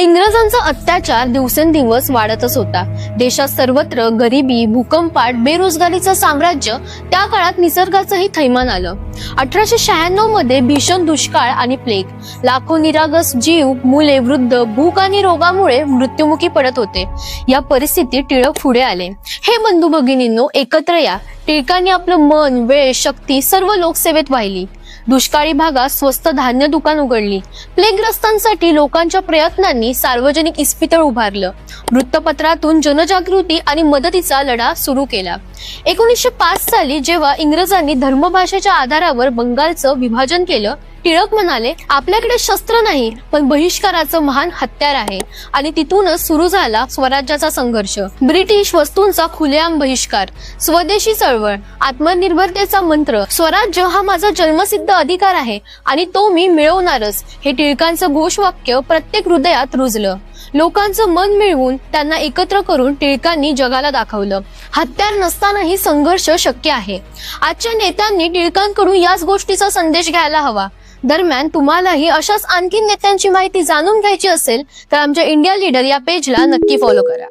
इंग्रजांचा अत्याचार दिवसेंदिवस वाढतच होता. देशात सर्वत्र गरिबी भूकंपाट बेरोजगारीचं साम्राज्य त्या काळात निसर्गाचंही थैमान आलं. अठराशे शहाण्णवमध्ये भीषण दुष्काळ आणि प्लेग लाखो निरागस जीव मुले वृद्ध भूक आणि रोगामुळे मृत्युमुखी पडत होते. या परिस्थितीत टिळक पुढे आले. हे बंधू भगिनींनो एकत्र या. टिळकांनी आपलं मन वेळ शक्ती सर्व लोकसेवेत वाहिली. दुष्काळी भागात स्वस्त धान्य दुकान उघडली. प्लेग्रस्तांसाठी लोकांच्या प्रयत्नांनी सार्वजनिक इस्पितळ उभारलं. वृत्तपत्रातून जनजागृती आणि मदतीचा लढा सुरू केला. एकोणीसशे पाच साली जेव्हा इंग्रजांनी धर्मभाषेच्या आधारावर बंगालचं विभाजन केलं टिळक म्हणाले आपल्याकडे शस्त्र नाही पण बहिष्काराचं महान हत्यार आहे आणि तिथूनच सुरू झाला स्वराज्याचा संघर्ष. ब्रिटिश वस्तूंचा खुलेआम बहिष्कार स्वदेशी चळवळ आत्मनिर्भरतेचा मंत्र स्वराज्य हा माझा जन्मसिद्ध अधिकार आहे आणि तो मी मिळवणारच हे टिळकांचं घोषवाक्य प्रत्येक हृदयात रुजलं. लोकांचं मन मिळवून त्यांना एकत्र करून टिळकांनी जगाला दाखवलं. हत्यार नसतानाही संघर्ष शक्य आहे. आजच्या नेत्यांनी टिळकांकडून याच गोष्टीचा संदेश घ्यायला हवा. दरम्यान तुम्हालाही अशाच आणखी नेत्यांची माहिती जाणून घ्यायची असेल तर आमच्या इंडिया लीडर या पेजला नक्की फॉलो करा.